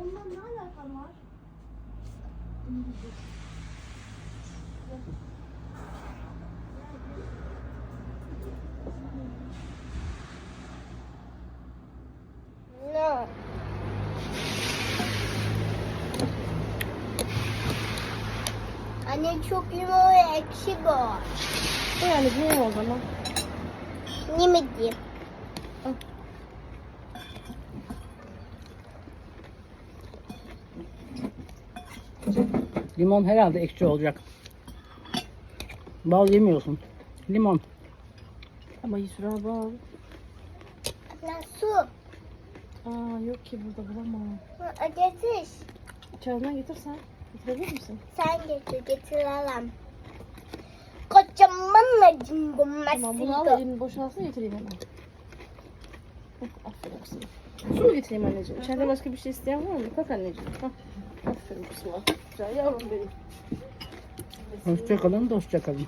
ondan ne alakan var? No. Anne çok ve ekşi bu. Yani ne o zaman? Yemediğim. Limon herhalde ekşi olacak. Bal yemiyorsun. Limon. Ama Yusra bal. Lan su. Aa yok ki burada bulamam. Ha, Getir. Çayından getirsen. Getirebilir misin? Sen getir getirelim. Kocaman acım Tamam bunu al elini boşalsın getireyim hemen. Aferin. Su mu getireyim anneciğim? İçeride başka bir şey isteyen var mı? Kalk anneciğim. Hah. Aferin kızıma. Güzel yavrum benim. Hoşçakalın, dostçakalın.